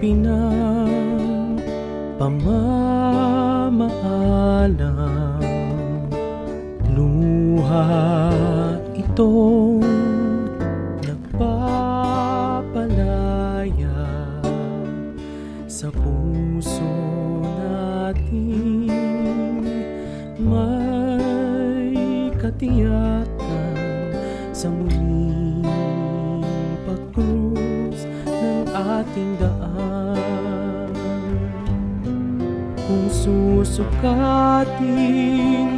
gabi na pamamaalam luha itong nagpapalaya sa puso natin may katiyakan sa muling ating daan. Kung susukatin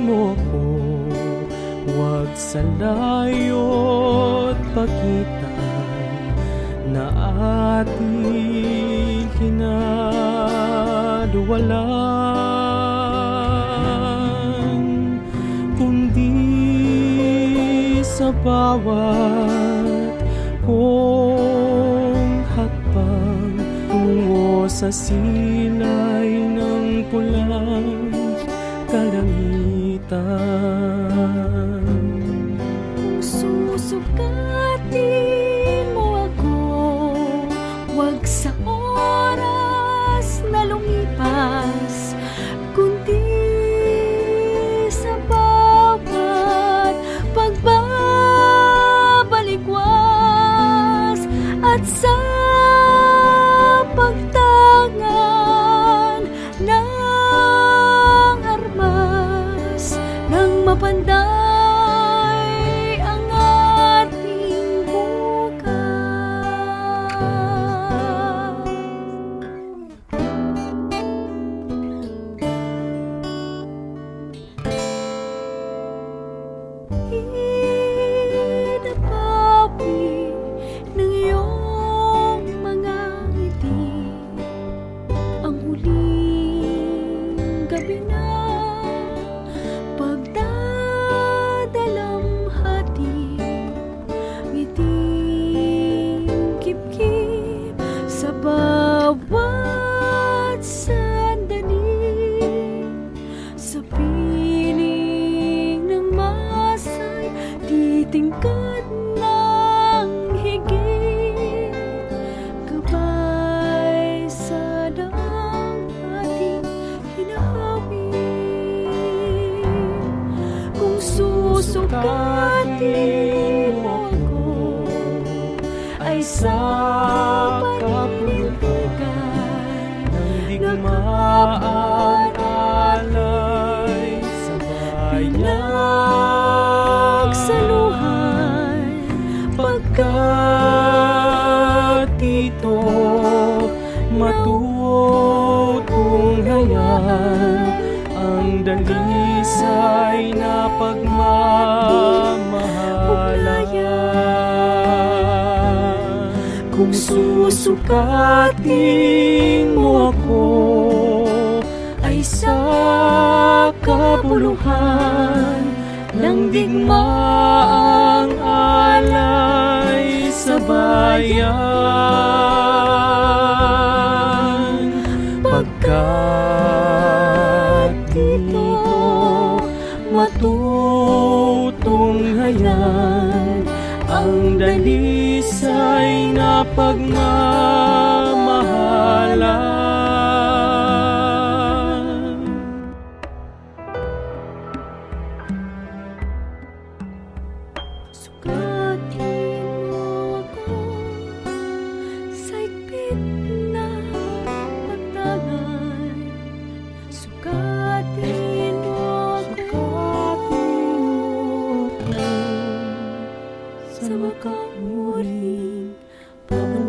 mo ako, huwag sa layo't pagitan na ating kinaluwalan kundi sa bawat kong sa silay when bawat sandali Sa piling ng masay Titingkad ng higit. Gabay sa daang ating hinahawi Kung susukatin ng digmaan alay sa bayan. Nagsaluhan Pagkat ito matutunghayan ang dalisay na pagmamahalan. Kung susukatin kabuluhan ng digmaang alay sa bayan. Pagkat dito matutunghayan ang dalisay na pagmamahalan. Sa makamuring pamantayan